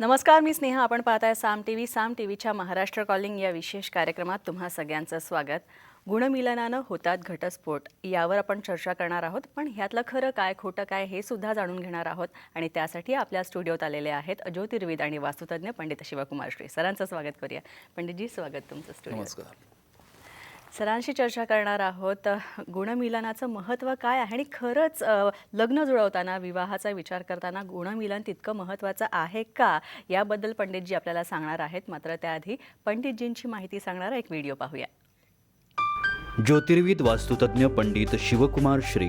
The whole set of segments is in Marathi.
नमस्कार मी स्नेहा. आपण पाहताय Saam T V. Saam T व्हीच्या महाराष्ट्र कॉलिंग या विशेष कार्यक्रमात तुम्हा सगळ्यांचं स्वागत. गुणमिलनानं होतात घटस्फोट. यावर आपण चर्चा करणार आहोत पण ह्यातलं खरं काय खोटं काय हे सुद्धा जाणून घेणार आहोत. आणि त्यासाठी आपल्या स्टुडिओत आलेले आहेत ज्योतिर्विद आणि वास्तुतज्ञ पंडित शिवकुमार श्री. सरांचं स्वागत करूया. पंडितजी स्वागत तुमचं स्टुडिओ नमस्कार. सरांशी चर्चा करणार आहोत. गुणमिलनाचं महत्त्व काय आहे? आणि खरंच लग्न जुळवताना विवाहाचा विचार करताना गुणमिलन तितकं महत्त्वाचं आहे का? याबद्दल पंडितजी आपल्याला सांगणार आहेत. मात्र त्याआधी पंडितजींची माहिती सांगणारा एक व्हिडिओ पाहूया. ज्योतिर्विद वास्तुतज्ञ पंडित शिवकुमार श्री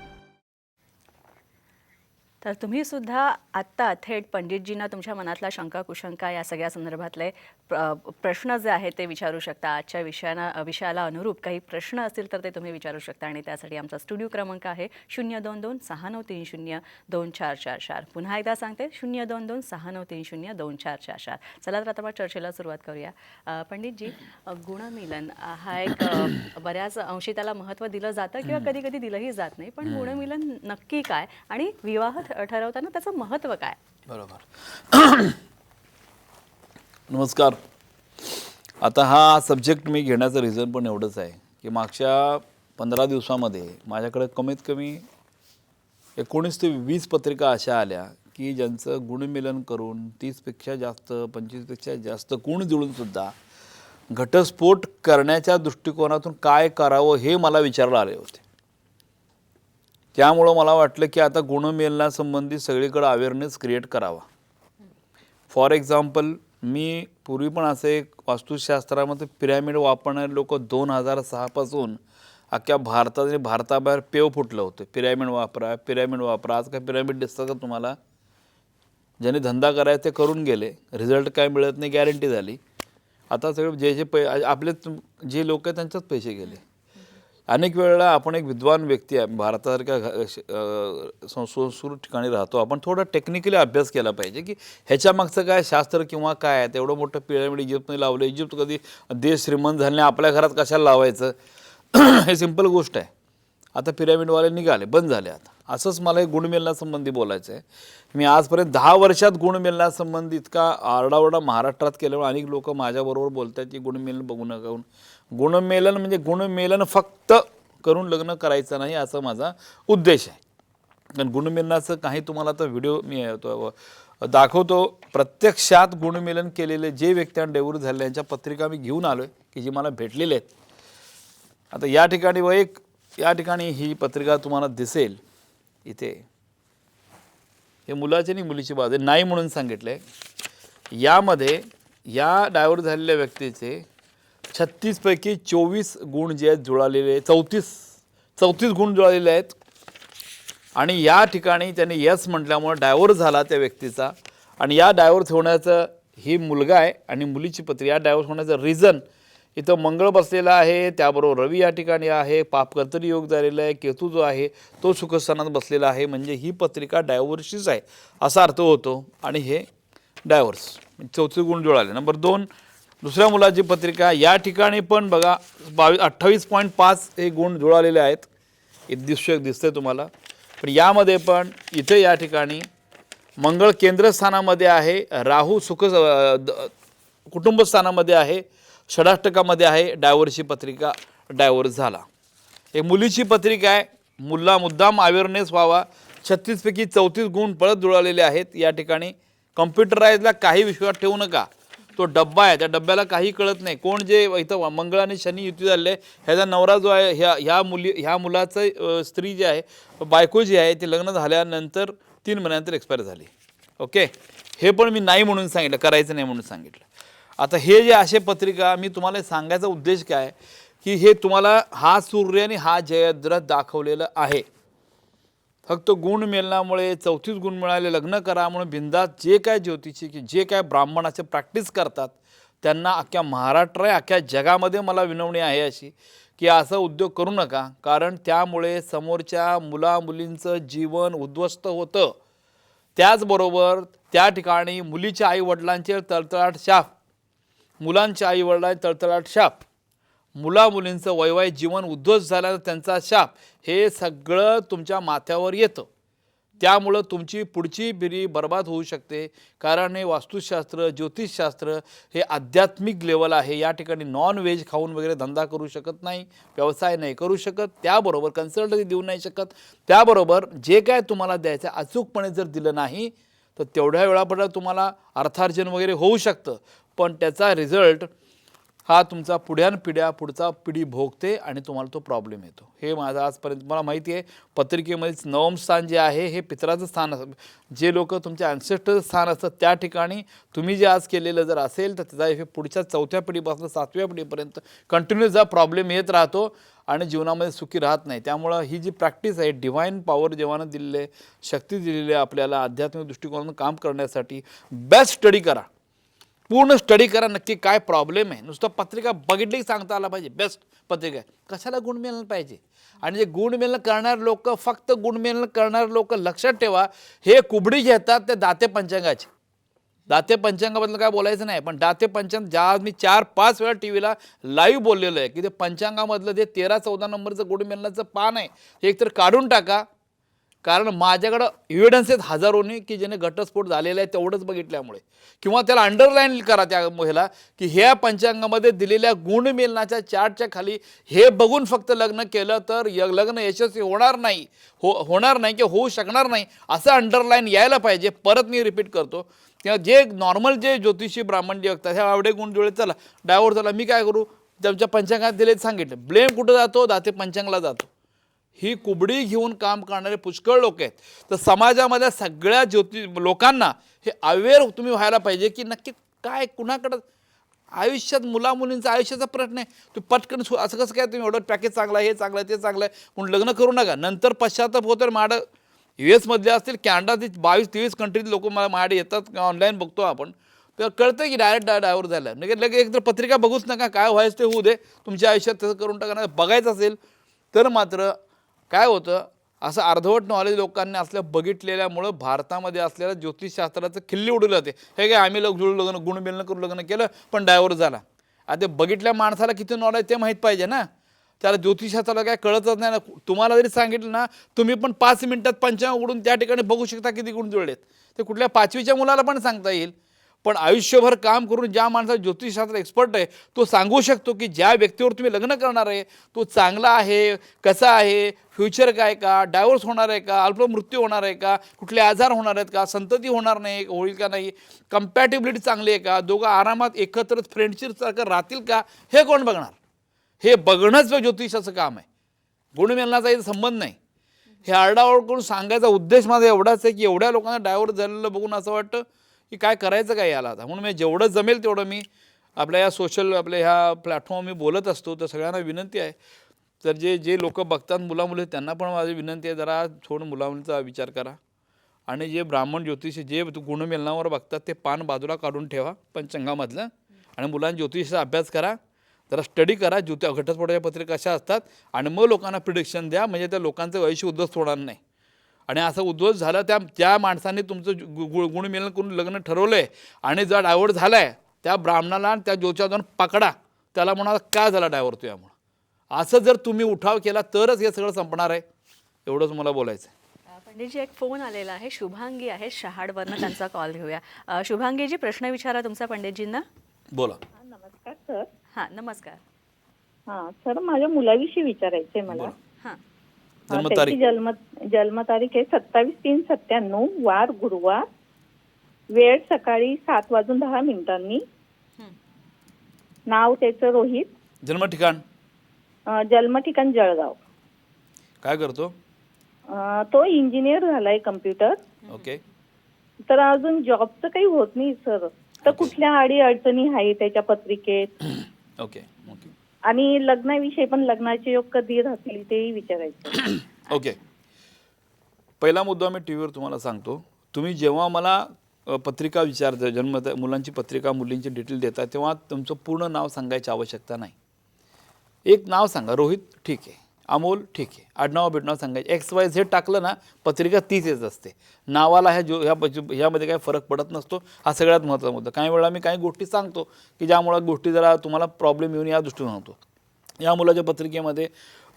तर तुम्ही सुद्धा आत्ता थेट पंडितजींना तुमच्या मनातला शंका कुशंका या सगळ्या संदर्भातले प्र प्रश्न जे आहेत ते विचारू शकता. आजच्या विषयाना विषयाला अनुरूप काही प्रश्न असतील तर ते तुम्ही विचारू शकता आणि त्यासाठी आमचा स्टुडिओ क्रमांक आहे शून्य दोन दोन सहा नऊ तीन शून्य दोन चार चार चार. पुन्हा एकदा सांगते शून्य दोन दोन सहा नऊ तीन शून्य दोन चार चार चार. चला तर आता आपण चर्चेला सुरुवात करूया. पंडितजी गुणमिलन हा एक बऱ्याच अंशी त्याला महत्त्व दिलं जातं किंवा कधी कधी दिलंही जात नाही. पण गुणमिलन नक्की काय? आणि विवाह ठरवताना त्याचं महत्त्व काय? बरोबर. नमस्कार. आता हा सब्जेक्ट मी घेण्याचं रिझन पण एवढंच आहे की मागच्या पंधरा दिवसामध्ये माझ्याकडे कमीत कमी एकोणीस ते वीस पत्रिका अशा आल्या की ज्यांचं गुणमिलन करून तीसपेक्षा जास्त पंचवीसपेक्षा जास्त गुण जुळूनसुद्धा घटस्फोट करण्याच्या दृष्टिकोनातून काय करावं हे मला विचारलं आले होते. त्यामुळं मला वाटलं की आता गुणमेलनासंबंधी सगळीकडं अवेअरनेस क्रिएट करावा. फॉर एक्झाम्पल मी पूर्वी पण असे एक वास्तुशास्त्रामध्ये पिरॅमिड वापरणारे लोक दोन हजार सहापासून अख्ख्या भारतात आणि भारताबाहेर पेव फुटलं होतं. पिरॅमिड वापरा पिरॅमिड वापरा. आज काय पिरॅमिड दिसतं का तुम्हाला? ज्याने धंदा करायचा ते करून गेले. रिझल्ट काय मिळत नाही गॅरंटी झाली. आता सगळे जे जे पै आपले जे लोक आहेत त्यांच्याच पैसे गेले. अनेक वेळेला आपण एक विद्वान व्यक्ती आहे भारतासारख्या घ- श- ठिकाणी राहतो. आपण थोडा टेक्निकली अभ्यास केला पाहिजे की ह्याच्या मागचं काय शास्त्र किंवा काय आहे? तेवढं मोठं पिरामिड इजिप्तने लावलं. इजिप्त कधी देश श्रीमंत झाल्याने आपल्या घरात कशाला लावायचं? हे सिंपल गोष्ट आहे. आता पिरॅमिडवाले निघाले बंद झाले आता. असंच मला एक गुणमेलनासंबंधी बोलायचं आहे मी आजपर्यंत दहा वर्षात गुणमेलनासंबंधी इतका आरडाओरडा महाराष्ट्रात केल्यामुळे अनेक लोक माझ्याबरोबर बोलतात की गुणमेलन बघू नका गुणमेलन म्हणजे गुणमेलन फक्त करून लग्न करायचं नाही असं माझा उद्देश आहे. कारण गुणमेलनाचं काही तुम्हाला आता व्हिडिओ मी दाखवतो. प्रत्यक्षात गुणमेलन केलेले जे व्यक्ती डेवूर झाले यांच्या पत्रिका मी घेऊन आलो आहे की जी मला भेटलेले आहेत. आता या ठिकाणी व एक या ठिकाणी ही पत्रिका तुम्हाला दिसेल. इथे. हे मुलाची आणि मुलीची बाजू नाही म्हणून सांगितलं आहे यामध्ये या डायवर झालेल्या व्यक्तीचे छत्तीसपैकी चोवीस गुण जे आहेत जुळालेले चौतीस चौतीस गुण जुळालेले आहेत. आणि या ठिकाणी त्याने यस म्हटल्यामुळं डायव्हर्स झाला त्या व्यक्तीचा. आणि या डायव्हर्स होण्याचं ही मुलगा आहे आणि मुलीची पत्री या डायव्हर्स होण्याचं रिझन इथं मंगळ बसलेला आहे. त्याबरोबर रवी या ठिकाणी आहे. पापकर्तरी योग झालेला आहे. केतू जो आहे तो सुखस्थानात बसलेला आहे. म्हणजे ही पत्रिका डायव्हर्सचीच आहे असा अर्थ होतो. आणि हे डायव्हर्स. चौथे गुण जुळाले. नंबर दोन दुसऱ्या मुलाची पत्रिका या ठिकाणी पण बघा बावीस अठ्ठावीस पॉईंट पाच हे गुण जुळालेले आहेत. हे दिसू दिसतंय तुम्हाला. पण यामध्ये पण इथे या ठिकाणी मंगळ केंद्रस्थानामध्ये आहे राहू सुख द- कुटुंबस्थानामध्ये आहे षडाष्टकामध्ये आहे डायव्हर्सची पत्रिका डायव्हर्स झाला. एक मुलीची पत्रिका आहे मुला मुद्दाम अवेअरनेस व्हावा छत्तीसपैकी चौतीस गुण पळत जुळालेले आहेत या ठिकाणी. कम्प्युटराईजला काही विश्वास ठेवू नका. तो डब्बा आहे. त्या डब्याला काही कळत नाही. कोण जे इथं मंगळ आणि शनी युती झाले ह्याचा नवरा जो आहे ह्या ह्या मुली ह्या मुलाचं स्त्री जी आहे बायको जी आहे ती लग्न झाल्यानंतर तीन महिन्यानंतर एक्सपायर झाली. ओके हे पण मी नाही म्हणून सांगितलं करायचं नाही म्हणून सांगितलं. आता हे जे असे पत्रिका मी तुम्हाला सांगायचा उद्देश काय की हे तुम्हाला हा सूर्य आणि हा जयद्रथ दाखवलेलं आहे. फक्त गुण मिळण्यामुळे चौथीच गुण मिळाले लग्न करा म्हणून बिंदात जे काय ज्योतिषी की जे काय ब्राह्मणाचे प्रॅक्टिस करतात त्यांना अख्ख्या महाराष्ट्र आहे अख्ख्या जगामध्ये मला विनवणी आहे अशी की असं उद्योग करू नका. कारण त्यामुळे समोरच्या मुला मुलींचं जीवन उद्ध्वस्त होतं. त्याचबरोबर त्या ठिकाणी मुलीच्या आईवडिलांचे तळतळाट शाप. मुलांच्या आईवडिलांचे तळतळाट शाप. मुला मुलींचं वैवाहिक जीवन उद्ध्वस्त झाल्यानं त्यांचा शाप हे सगळं तुमच्या माथ्यावर येतं. त्यामुळं तुमची पुढची पिढी बर्बाद होऊ शकते. कारण हे वास्तुशास्त्र ज्योतिषशास्त्र हे आध्यात्मिक लेवल आहे. या ठिकाणी नॉन व्हेज खाऊन वगैरे धंदा करू शकत नाही व्यवसाय नाही करू शकत. त्याबरोबर कन्सल्टन्सी देऊ नाही शकत. त्याबरोबर जे काय तुम्हाला द्यायचं अचूकपणे जर दिलं नाही तर तेवढ्या वेळापर्यंत तुम्हाला अर्थार्जन वगैरे होऊ शकतं. पण त्याचा रिझल्ट हा तुमचा पुढ्यान पिढ्या पुढचा पिढी भोगते आणि तुम्हाला तो प्रॉब्लेम येतो. हे माझं आजपर्यंत मला माहिती आहे. पत्रिकेमध्ये नवम स्थान जे आहे हे पितराचं स्थान असं जे लोक तुमच्या अँसेस्टर स्थान असतं त्या ठिकाणी तुम्ही जे आज केलेलं जर असेल तर त्याचा हे पुढच्या चौथ्या पिढीपासून सातव्या पिढीपर्यंत कंटिन्युअस हा प्रॉब्लेम येत राहतो आणि जीवनामध्ये सुखी राहत नाही. त्यामुळं ही जी प्रॅक्टिस आहे डिव्हाइन पॉवर जेव्हानं दिलेली आहे शक्ती दिलेली आहे आपल्याला आध्यात्मिक दृष्टिकोनातून काम करण्यासाठी बेस्ट स्टडी करा. पूर्ण स्टडी करा नक्की काय प्रॉब्लेम आहे. नुसतं पत्रिका बघितली सांगता आला पाहिजे. बेस्ट पत्रिका आहे. कशाला गुणमेलन पाहिजे? आणि जे गुणमेलन करणारे लोक फक्त गुणमेलन करणारे लोक लक्षात ठेवा हे कुबडी घेतात ते दाते पंचांगाचे. दाते पंचांगाबद्दल काय बोलायचं नाही पण दाते पंचांग ज्या आज मी चार पाच वेळा टी व्हीला लाईव्ह बोललेलो आहे की ते पंचांगामधलं जे तेरा चौदा नंबरचं गुणमेलनाचं पान आहे हे एकतर काढून टाका कारण माझ्याकडं एव्हिडन्स आहेत हजारोनी की ज्याने घटस्फोट झालेला आहे तेवढंच बघितल्यामुळे. किंवा त्याला अंडरलाईन करा त्या महिला की ह्या पंचांगामध्ये दिलेल्या गुणमेलनाच्या चार्टच्या खाली हे बघून फक्त लग्न केलं तर य लग्न यशस्वी होणार नाही. हो होणार नाही किंवा होऊ शकणार नाही असं अंडरलाईन यायला पाहिजे. परत मी रिपीट करतो. किंवा जे नॉर्मल जे ज्योतिषी ब्राह्मण जे बघतात ह्या आवडे गुण जुळे चला डायव्हर झाला मी काय करू? त्यांच्या पंचांगात दिले सांगितलं. ब्लेम कुठं जातो? दाते पंचांगला जातो. ही कुबडी घेऊन काम करणारे पुष्कळ लोक आहेत. तर समाजामधल्या सगळ्या ज्योति लोकांना हे अवेअर तुम्ही व्हायला पाहिजे की नक्की काय कुणाकडं आयुष्यात मुला मुलींचा आयुष्याचा प्रश्न आहे. तू पटकन सु- असं कसं काय तुम्ही एवढं पॅकेज चांगलं आहे हे चांगलं आहे ते चांगलं आहे म्हणून लग्न करू नका. नंतर पश्चाताप होतं माडं यू एसमधले असतील कॅनडातील बावीस तेवीस कंट्रीत लोक मला माड येतात ऑनलाईन बघतो आपण. तर कळतं की डायरेक्ट डाय डायवर झाला. म्हणजे लगेच एक तर पत्रिका बघूच नका काय व्हायचं ते होऊ दे. तुमच्या आयुष्यात तसं करून टाका बघायचं असेल तर मात्र काय होतं? असं अर्धवट नॉलेज लोकांनी असल्या बघितलेल्यामुळं भारतामध्ये असलेल्या ज्योतिषशास्त्राचं खिल्ली उडवलं जाते हे काय आम्ही लग जुळू लग्न गुण करू करून लग्न केलं पण डायव्हर्स झाला. आता ते बघितल्या माणसाला किती नॉलेज ते माहीत पाहिजे ना. त्याला ज्योतिषशास्त्राला काय कळतच नाही ना. तुम्हाला जरी सांगितलं ना तुम्ही पण पाच मिनिटात पंचांग उडून त्या ठिकाणी बघू शकता किती गुण जुळलेत. ते कुठल्या पाचवीच्या मुलाला पण सांगता येईल. पण आयुष्यभर काम करून ज्या माणसाचा ज्योतिषशास्त्र एक्सपर्ट आहे तो सांगू शकतो की ज्या व्यक्तीवर तुम्ही लग्न करणार आहे तो चांगला आहे कसा आहे फ्युचर काय का डायव्होर्स होणार आहे का अल्प मृत्यू होणार आहे का कुठले आजार होणार आहेत का संतती होणार नाही होईल का नाही कम्पॅटेबिलिटी चांगली आहे का दोघं आरामात एकत्र फ्रेंडशिपसारखं राहतील का हे कोण बघणार? हे बघणंच ज्योतिषाचं काम आहे. गुणमेलनाचा इथं संबंध नाही. हे आरडाओरड करून सांगायचा उद्देश माझा एवढाच आहे की एवढ्या लोकांना डायव्हर झालेलं बघून असं वाटतं की काय करायचं काय याला आता? म्हणून मी जेवढं जमेल तेवढं मी आपल्या या सोशल आपल्या ह्या प्लॅटफॉर्म मी बोलत असतो. तर सगळ्यांना विनंती आहे. तर जे जे लोक बघतात मुलामुली त्यांना पण माझी विनंती आहे जरा थोडं मुलामुलीचा विचार करा. आणि जे ब्राह्मण ज्योतिषी जे गुणमेलनावर बघतात ते पान बाजूला काढून ठेवा पंचंगामधलं आणि मुलांना ज्योतिषाचा अभ्यास करा. जरा स्टडी करा. ज्योति घटस्फोटाच्या पत्रिका कशा असतात? आणि मग लोकांना प्रिडिक्शन द्या. म्हणजे त्या लोकांचं आयुष्य उद्धस होणार नाही. आणि असं उद्ध्वस्त झालं त्या त्या माणसाने तुमचं गु- गु- गुणमेलन करून लग्न ठरवलं आहे आणि जर डायव्हर्ट झाला आहे त्या ब्राह्मणाला आणि त्या ज्योतिषा जाऊन पकडा. त्याला म्हणाला काय झाला डायव्हर तुझ्यामुळं असं जर तुम्ही उठाव केला तरच हे सगळं संपणार आहे. एवढंच मला बोलायचं आहे पंडितजी एक फोन आलेला आहे. शुभांगी आहे शहाडवरनं त्यांचा कॉल घेऊया. शुभांगीजी प्रश्न विचारा तुमचा पंडितजींना. बोला. नमस्कार सर. हां नमस्कार. हा सर माझ्या मुलाविषयी विचारायचंय मला. बोला. हां हा, जन्मतारीख. त्याची जन्म जन्मतारीख आहे सत्तावीस तीन सत्त्याण्णव वार गुरुवार. वेळ सकाळी सात वाजून दहा मिनिटांनी. हं. नाव त्याचं रोहित. जन्म ठिकाण अं, जन्म ठिकाण जळगाव. काय करतो? अं, तो इंजिनियर झालाय कम्प्युटर. ओके. तर अजून जॉबचं काही होत नाही सर. तर कुठल्या अडी अडचणी आहे त्याच्या पत्रिकेत? Okay okay. आणि लग्नाविषयी पण लग्नाचे योग कधी राहतील तेही विचारायचं. ओके पहिला मुद्दा मी टी व्हीवर तुम्हाला सांगतो. तुम्ही जेव्हा मला अ, पत्रिका विचारता जन्म मुलांची पत्रिका मुलींची डिटेल देता तेव्हा तुमचं पूर्ण नाव सांगायची आवश्यकता नाही. एक नाव सांगा रोहित ठीक आहे. अमोल ठीक आहे. आडनाव बिडनाव सांगायचे. एक्स वाय झेड टाकलं ना पत्रिका तीच येत असते. नावाला ह्या जो ह्या ह्यामध्ये काही फरक पडत नसतो. हा सगळ्यात महत्त्वाचा मुद्दा. काही वेळा मी काही गोष्टी सांगतो की ज्यामुळं गोष्टी जरा तुम्हाला प्रॉब्लेम येऊन या दृष्टीने होतो. या मुलाच्या पत्रिकेमध्ये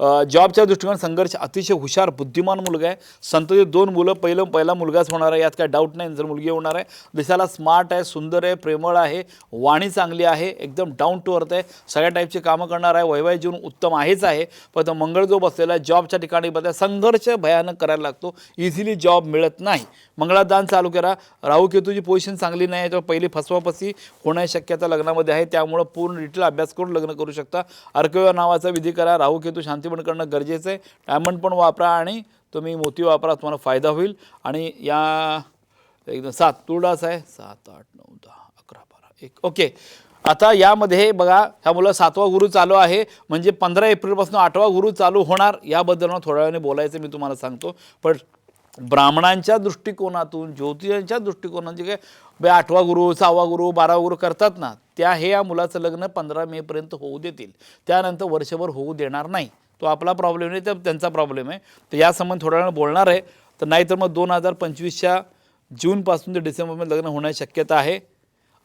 जॉबच्या दृष्टिकोन संघर्ष अतिशय हुशार बुद्धिमान मुलगा आहे. संततीत दोन मुलं पहिलं पहिला मुलगाच होणार आहे. यात काय डाऊट नाही जर मुलगी होणार आहे. दिसायला स्मार्ट आहे सुंदर आहे प्रेमळ आहे वाणी चांगली आहे एकदम डाऊन टू अर्थ आहे. सगळ्या टाईपची कामं करणार आहे वैवाहिक जीवन उत्तम आहेच आहे. पण मंगळ जो बसलेला आहे जॉबच्या ठिकाणी बद्दल संघर्ष भयानक करायला लागतो. इझिली जॉब मिळत नाही. मंगळादान चालू करा. राहू केतूची पोझिशन चांगली नाही तर पहिली फसवाफसी होण्याची शक्यता लग्नामध्ये आहे. त्यामुळं पूर्ण डिटेल अभ्यास करून लग्न करू शकता. अर्कव्य नावाचा विधी करा. राहू केतू शांत पण करणं गरजेचं आहे. डायमंड पण वापरा आणि तुम्ही मोती वापरा तुम्हाला फायदा होईल. आणि या एकदम सात तुळडास आहे. सात आठ नऊ दहा अकरा बारा एक. ओके. आता यामध्ये बघा ह्या मुलं सातवा गुरु चालू आहे. म्हणजे पंधरा एप्रिलपासून आठवा गुरु चालू होणार. याबद्दल मला थोड्या वेळाने बोलायचं मी तुम्हाला सांगतो. पण ब्राह्मणांच्या दृष्टिकोनातून ज्योतिषांच्या दृष्टिकोनातून जे काय बे आठवा गुरु सहावा गुरु बारावा गुरु करतात ना त्या हे या मुलाचं लग्न पंधरा मेपर्यंत होऊ देतील. त्यानंतर वर्षभर होऊ देणार नाही. तो आपला प्रॉब्लेम नाही तर त्यांचा प्रॉब्लेम आहे. तर या संबंध थोड्या वेळानं बोलणार आहे. तर नाहीतर मग दोन हजार पंचवीसच्या जूनपासून ते डिसेंबरमध्ये लग्न होण्याची शक्यता आहे.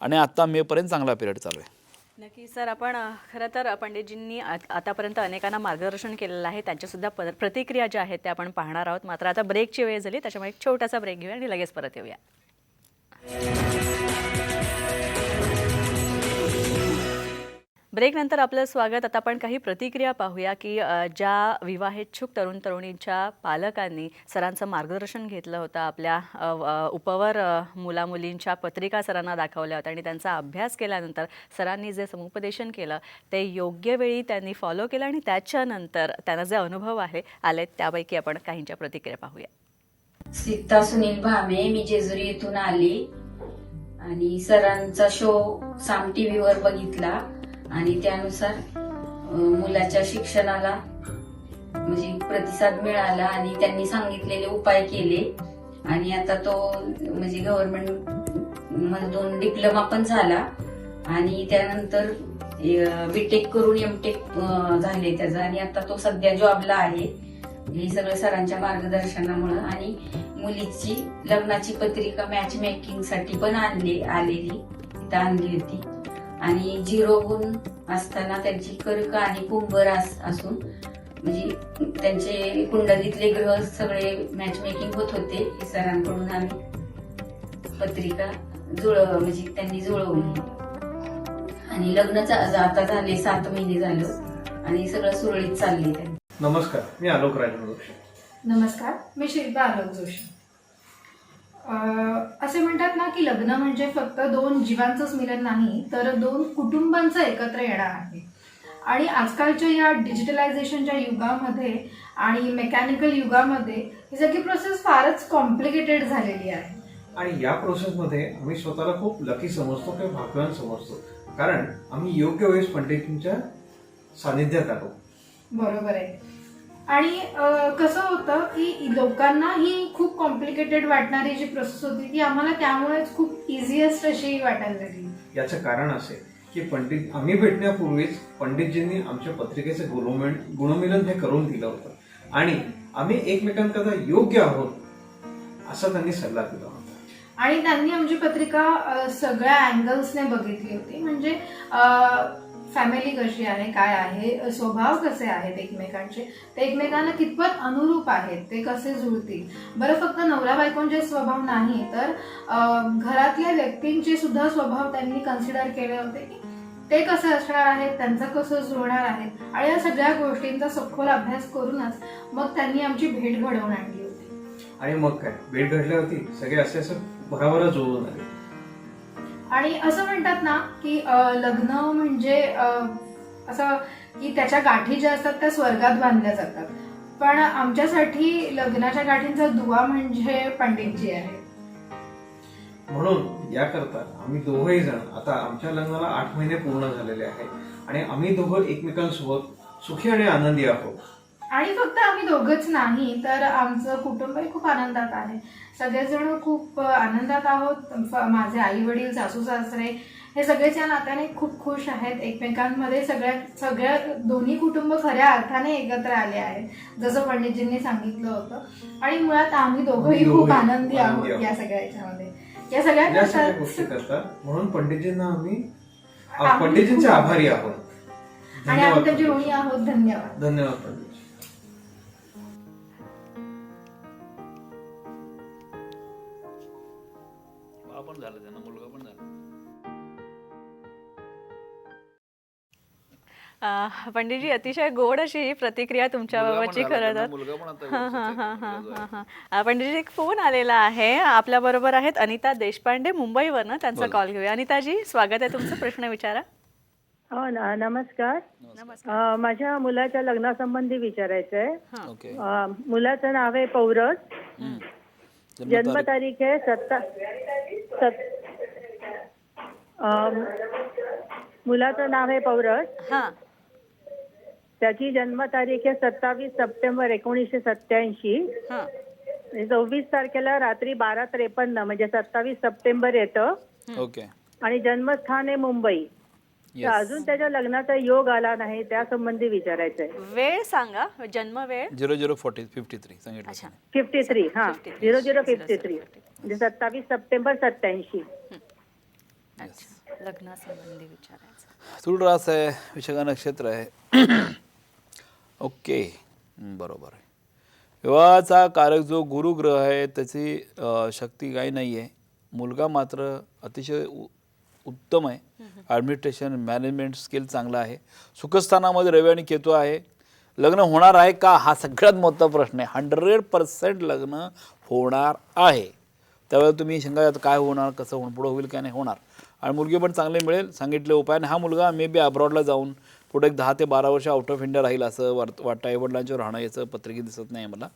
आणि आत्ता मेपर्यंत चांगला पिरियड चालू आहे. नक्की सर आपण खरं तर पंडितजींनी आतापर्यंत अनेकांना मार्गदर्शन केलेलं आहे. त्यांच्यासुद्धा प प्रतिक्रिया ज्या आहेत त्या आपण पाहणार आहोत. मात्र आता ब्रेकची वेळ झाली त्याच्यामुळे एक छोटासा ब्रेक घेऊया आणि लगेच परत येऊया. ब्रेकनंतर आपलं स्वागत. आता आपण काही प्रतिक्रिया पाहूया की ज्या विवाहेच्छुक तरुण तरुणींच्या पालकांनी सरांचं मार्गदर्शन घेतलं होतं आपल्या उपवर मुलामुलींच्या पत्रिका सरांना दाखवल्या होत्या आणि त्यांचा अभ्यास केल्यानंतर सरांनी जे समुपदेशन केलं ते योग्य वेळी त्यांनी फॉलो केलं आणि त्याच्यानंतर त्यांना जे अनुभव आहे आले त्यापैकी आपण काहींच्या प्रतिक्रिया पाहूया. सीता सुनील भामे मी जेजुरी येथून आली आणि सरांचा शो साम टीव्हीवर बघितला. आणि त्यानुसार मुलाच्या शिक्षणाला म्हणजे प्रतिसाद मिळाला आणि त्यांनी सांगितलेले उपाय केले. आणि आता तो म्हणजे गव्हर्नमेंटमध्ये दोन डिप्लोमा पण झाला. आणि त्यानंतर बीटेक करून एमटेक झाले त्याचा. आणि आता तो सध्या जॉबला आहे. हे सगळं सरांच्या मार्गदर्शनामुळं. आणि मुलीची लग्नाची पत्रिका मॅच मेकिंगसाठी पण आणली आलेली इथं आणली होती. आणि झिरो गुण असताना त्यांची कर्क आणि कुंभर अस- असून म्हणजे त्यांचे कुंडलीतले ग्रह सगळे मॅच मेकिंग होत होते. हे सरांकडून आम्ही पत्रिका जुळव म्हणजे त्यांनी जुळवली. आणि लग्न आता झाले सात महिने झालं. आणि सगळं सुरळीत चालले त्यांनी नमस्कार मी आलोक राजेंद्र जोशी. नमस्कार मी शिल्पा आलोक जोशी. असे म्हणतात ना की लग्न म्हणजे फक्त दोन जीवांचंच मिलन नाही तर दोन कुटुंबांचं एकत्र येणं आहे. आणि आजकालच्या या डिजिटलायझेशनच्या युगामध्ये आणि मेकॅनिकल युगामध्ये ही सगळी प्रोसेस फारच कॉम्प्लिकेटेड झालेली आहे. आणि या प्रोसेसमध्ये आम्ही स्वतःला खूप लकी समजतो किंवा भाग्यवान समजतो. कारण आम्ही योग्य वेळेस पंडितजींच्या सानिध्यात आलो. बरोबर आहे. आणि कसं होतं की लोकांना ही खूप कॉम्प्लिकेटेड वाटणारी जी प्रोसेस होती ती आम्हाला त्यामुळेच खूप इझिएस्ट अशी वाटायला लागली. याचं कारण असे की पंडित आम्ही भेटण्यापूर्वीच पंडितजींनी आमच्या पत्रिकेचं गुणमिलन गुणमिलन हे करून दिलं होतं. आणि आम्ही एकमेकांकरता योग्य आहोत असा त्यांनी सल्ला दिला होता. आणि त्यांनी आमची पत्रिका सगळ्या अँगल्सने बघितली होती. म्हणजे फॅमिली कशी आहे काय आहे स्वभाव कसे आहेत एकमेकांचे ते एकमेकांना कितपत अनुरूप आहेत ते कसे जुळतील? बरं फक्त नवरा बायकोंचे स्वभाव नाही तर घरातल्या व्यक्तींचे सुद्धा स्वभाव त्यांनी कन्सिडर केले होते की ते कसे असणार आहेत त्यांचं कसं जुळणार आहे आणि या सगळ्या गोष्टींचा सखोल अभ्यास करूनच मग त्यांनी आमची भेट घडवून आणली होती. आणि मग काय? भेट घडल्यावरती सगळे असे असं भराभरा जुळून आले. आणि असं म्हणतात ना की लग्न म्हणजे असं की त्याच्या गाठी ज्या असतात त्या स्वर्गात बांधल्या जातात. पण आमच्यासाठी लग्नाच्या गाठींचा दुवा म्हणजे पंडितजी आहे. म्हणून याकरता आम्ही दोघंही जण आता आमच्या लग्नाला आठ महिने पूर्ण झालेले आहे आणि आम्ही दोघं एकमेकांसोबत सुखी आणि आनंदी आहोत. आणि फक्त आम्ही दोघंच नाही तर आमचं कुटुंबही खूप आनंदात आहे. सगळेजण खूप आनंदात आहोत. माझे आई वडील सासू सासरे हे सगळेच या नात्याने खूप खुश आहेत. एकमेकांमध्ये सगळ्या सगळ्या दोन्ही कुटुंब खऱ्या अर्थाने एकत्र आले आहेत. जसं पंडितजींनी सांगितलं होतं. आणि मुळात आम्ही दोघंही खूप आनंदी आहोत. या सगळ्या याच्यामध्ये या सगळ्या गोष्टी करतात. म्हणून पंडितजींना आम्ही पंडितजींचे आभारी आहोत. आणि आम्ही त्यांचे. ऋणी आहोत. धन्यवाद. धन्यवाद अं, पंडितजी अतिशय गोड अशी ही प्रतिक्रिया मुलगा पण झाला, खरं तर. त्यांना मुलगा पण आता हां हां व्यवस्थित हां आहे, हां मुलगा जो हां आहे. हां पंडितजी एक फोन आलेला आहे. आपल्या बरोबर आहेत अनिता देशपांडे मुंबईवरनं त्यांचा बोला. कॉल घेऊया. अनिताजी स्वागत आहे तुमचं प्रश्न विचारा. हो ना नमस्कार. नमस्कार. अ, माझ्या मुलाच्या लग्नासंबंधी विचारायचं आहे. हां. ओके. मुलाचं नाव आहे पौरस. जन्मतारीख? आहे सत्ता सत अ, मुलाचं नाव आहे पौरस. हां. त्याची जन्मतारीख आहे सत्तावीस सप्टेंबर एकोणीसशे सत्याऐंशी हां. चोवीस तारखेला रात्री बारा त्रेपन्न म्हणजे सत्तावीस सप्टेंबर येतं. ओके. आणि जन्मस्थान आहे मुंबई. तर. अजून त्याच्या लग्नाचा योग आला नाही त्या संबंधी विचारायचं आहे वेळ सांगा जन्म वेळ? Zero zero forty fifty three सांगितलं अच्छा. तुम्ही. फिफ्टी थ्री हा. 53. Zero zero fifty three. म्हणजे सत्तावीस सप्टेंबर सत्याऐंशी अच्छा. लग्नासंबंधी विचारायचं. स्थूल रास आहे विशाखा नक्षत्र आहे. ओके. बरोबर आहे. विवाहाचा कारक जो गुरुग्रह आहे त्याची शक्ती काही नाही आहे मुलगा मात्र अतिशय उ- उत्तम आहे. ॲडमिनिस्ट्रेशन मॅनेजमेंट स्किल चांगला आहे. सुखस्थानामध्ये रवी आणि केतू आहे. लग्न होणार आहे का? हा सगळ्यात मोठा प्रश्न आहे. हंड्रेड पर्सेंट लग्न होणार आहे. त्यावेळेला तुम्ही शंका काय होणार कसं होणार पुढं होईल काय नाही होणार. आणि मुलगी पण चांगली मिळेल सांगितले उपाय. आणि हा मुलगा मे बी अब्रॉडला जाऊन पुढे एक दहा ते बारा वर्ष आउट ऑफ इंडिया राहील असं वाट वाटतं आईवडिलांच्यावर राहणं याचं पत्रिकेत दिसत नाही मला.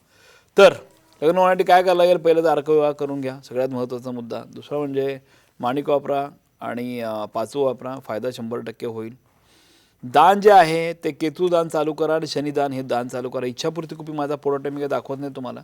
तर लग्न होण्यासाठी काय करायला लागेल? पहिलं तर अर्कविवाह करून घ्या. सगळ्यात महत्त्वाचा मुद्दा. दुसरा म्हणजे माणिक वापरा आणि पाचू वापरा. फायदा शंभर टक्के होईल. दान जे आहे ते केतू दान चालू करा आणि शनिदान हे दान चालू करा. इच्छापूर्ती कुपी माझा प्रोडक्ट मी काही दाखवत नाही तुम्हाला.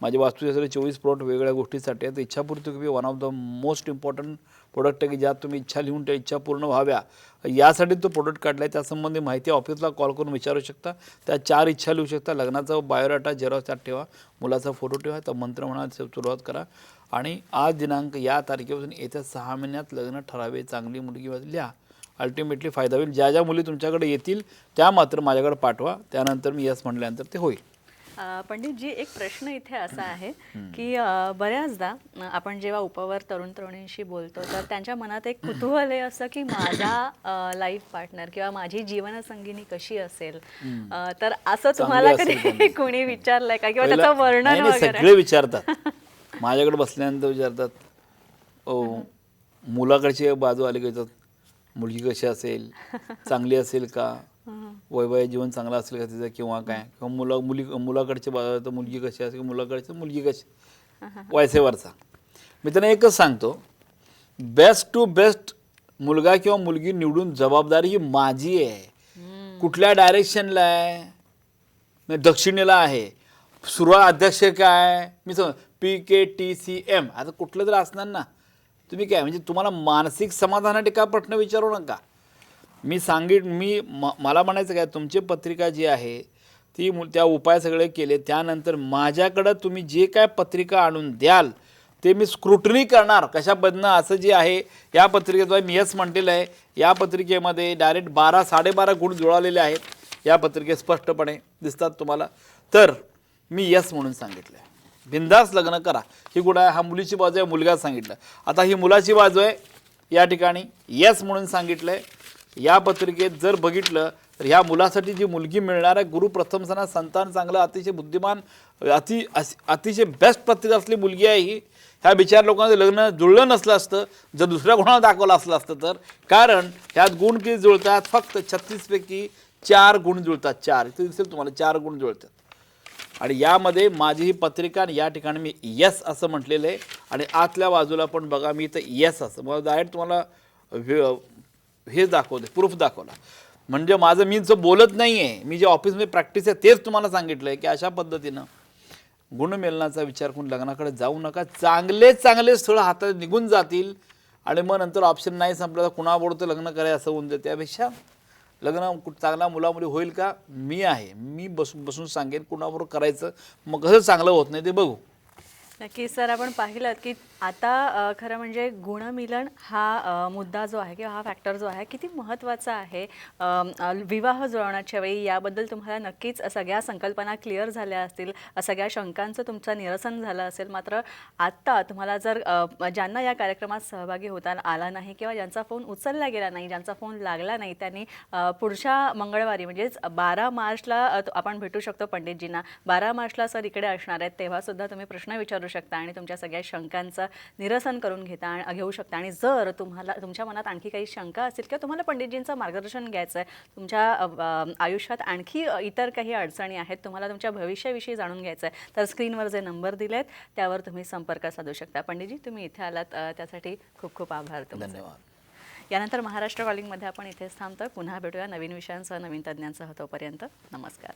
माझे वास्तुशास्त्र चोवीस प्रोडक्ट वेगवेगळ्या गोष्टीसाठी आहेत. इच्छापूर्ती कुपी one of the most important product आहे की ज्यात तुम्ही इच्छा लिहून त्या इच्छा पूर्ण व्हाव्या. यासाठी तो प्रोडक्ट काढला आहे त्यासंबंधी माहिती ऑफिसला कॉल करून विचारू शकता. त्या चार इच्छा लिहू शकता. लग्नाचा बायोडाटा झेरॉक्स त्यात ठेवा. मुलाचा फोटो ठेवा. तर मंत्र म्हणा सुरुवात करा. आणि आज दिनांक या तारखेपासून येत्या सहा महिन्यात लग्न ठरावे. चांगली मुलगी लिहा. अल्टिमेटली फायदा होईल. ज्या ज्या मुली तुमच्याकडे येतील त्या मात्र माझ्याकडे पाठवा. त्यानंतर मी यस म्हटल्यानंतर ते होईल. पंडितजी एक प्रश्न इथे असा आहे की बऱ्याचदा आपण जेव्हा उपवर तरुण तरुणींशी बोलतो तर त्यांच्या मनात एक कुतूहल आहे असं की माझा लाईफ पार्टनर किंवा माझी जीवनसंगिनी कशी असेल? तर असं तुम्हाला कधी कोणी. विचारलंय का? किंवा त्याचं वर्णन वगैरे? सगळे विचारतात. माझ्याकडे बसल्यानंतर विचारतात ओ मुलाकडची बाजू आली का मुलगी कशी असेल? चांगली असेल का? वैवाहिक जीवन चांगलं असेल का तिचं किंवा काय? किंवा मुला मुली मुलाकडचे बाजू तर मुलगी कशी असेल? मुलाकडचे मुलगी कशी? वरचा मी त्यांना एकच सांगतो. बेस्ट टू बेस्ट मुलगा किंवा मुलगी निवडून जबाबदारी ही माझी आहे. कुठल्या डायरेक्शनला आहे? दक्षिणेला आहे. सुरुवात अध्यक्ष काय? मी सांग P K T C M आता कुठलं तरी असणार ना. तुम्ही काय म्हणजे तुम्हाला मानसिक समाधानासाठी का प्रश्न विचारू नका? मी सांगित मी म मला म्हणायचं काय तुमची पत्रिका जी आहे ती मु त्या उपाय सगळे केले त्यानंतर माझ्याकडं तुम्ही जे काय पत्रिका आणून द्याल ते मी स्क्रुटनी करणार. कशाबद्दनं असं जे आहे या पत्रिकेद्वारे मी यस म्हटलेलं आहे या पत्रिकेमध्ये डायरेक्ट बारा साडेबारा गुण जुळालेले आहेत. या पत्रिकेत स्पष्टपणे दिसतात तुम्हाला. तर मी यस म्हणून सांगितलं आहे बिंदास लग्न करा. ही गुण आहे हा मुलीची बाजू आहे मुलगा सांगितलं. आता ही मुलाची बाजू आहे या ठिकाणी यस म्हणून सांगितलं आहे या पत्रिकेत जर बघितलं तर ह्या मुलासाठी जी मुलगी मिळणार आहे गुरु प्रथम सणा संतान चांगलं अतिशय बुद्धिमान अति अस- अतिशय बेस्ट पत्रिका असली मुलगी आहे ही. ह्या बिचार लोकांचं लग्न जुळलं नसलं असतं जर दुसऱ्या कोणाला दाखवलं असलं असतं तर. कारण ह्यात गुण किती जुळतात? फक्त छत्तीसपैकी चार गुण जुळतात चार. इथे दिसेल तुम्हाला चार गुण जुळतात. आणि यामध्ये माझी ही पत्रिका आणि या ठिकाणी मी येस असं म्हटलेलं आहे. आणि आतल्या बाजूला पण बघा मी इथं येस असं. मग डायरेक्ट तुम्हाला हे- हे दाखवते प्रूफ दाखवला म्हणजे माझं मी जो बोलत नाही आहे मी जे ऑफिसमध्ये प्रॅक्टिस आहे तेच तुम्हाला सांगितलं आहे की अशा पद्धतीनं गुणमेलनाचा विचार करून लग्नाकडे जाऊ नका. चांगले चांगले स्थळ हातात निघून जातील आणि मग नंतर ऑप्शन नाही संपलं तर कुणाबरोबर तर लग्न करायचं असं होऊन जाईल. त्यापेक्षा लग्न कु- चांगला मुलामुली होईल का? मी आहे. मी बसून बसून सांगेन कुणाबरोबर करायचं. मग कसं चांगलं होत नाही ते बघू. नक्कीच सर आपण पाहिलं की आता खरं म्हणजे गुणमिलन हा मुद्दा जो आहे किंवा हा फॅक्टर जो आहे किती महत्त्वाचा आहे. विवाह जुळवण्याच्या वेळी याबद्दल तुम्हाला नक्कीच सगळ्या संकल्पना क्लिअर झाल्या असतील सगळ्या शंकांचं तुमचं निरसन झालं असेल. मात्र आत्ता तुम्हाला जर ज्यांना या कार्यक्रमात सहभागी होता आला नाही किंवा ज्यांचा फोन उचलला गेला नाही ज्यांचा फोन लागला नाही त्यांनी पुढच्या मंगळवारी म्हणजेच बारा मार्चला आपण भेटू शकतो पंडितजींना. बारा मार्चला सर इकडे असणार आहेत तेव्हासुद्धा तुम्ही प्रश्न विचारू शकता आणि तुमच्या सगळ्या शंकांचं निरसन करून घेता आणि घेऊ शकता. आणि जर तुम्हाला तुमच्या मनात आणखी काही शंका असेल किंवा तुम्हाला पंडितजींचं मार्गदर्शन घ्यायचं आहे तुमच्या आयुष्यात आणखी इतर काही अडचणी आहेत तुम्हाला तुमच्या भविष्याविषयी जाणून घ्यायचं आहे तर स्क्रीनवर जे नंबर दिलेत त्यावर तुम्ही संपर्क साधू शकता. पंडितजी तुम्ही इथे आलात त्यासाठी खूप खूप आभार धन्यवाद. यानंतर महाराष्ट्र कॉलिंगमध्ये आपण इथेच थांबतो. पुन्हा भेटूया नवीन विषयांसह नवीन तज्ज्ञांसह तोपर्यंत. नमस्कार.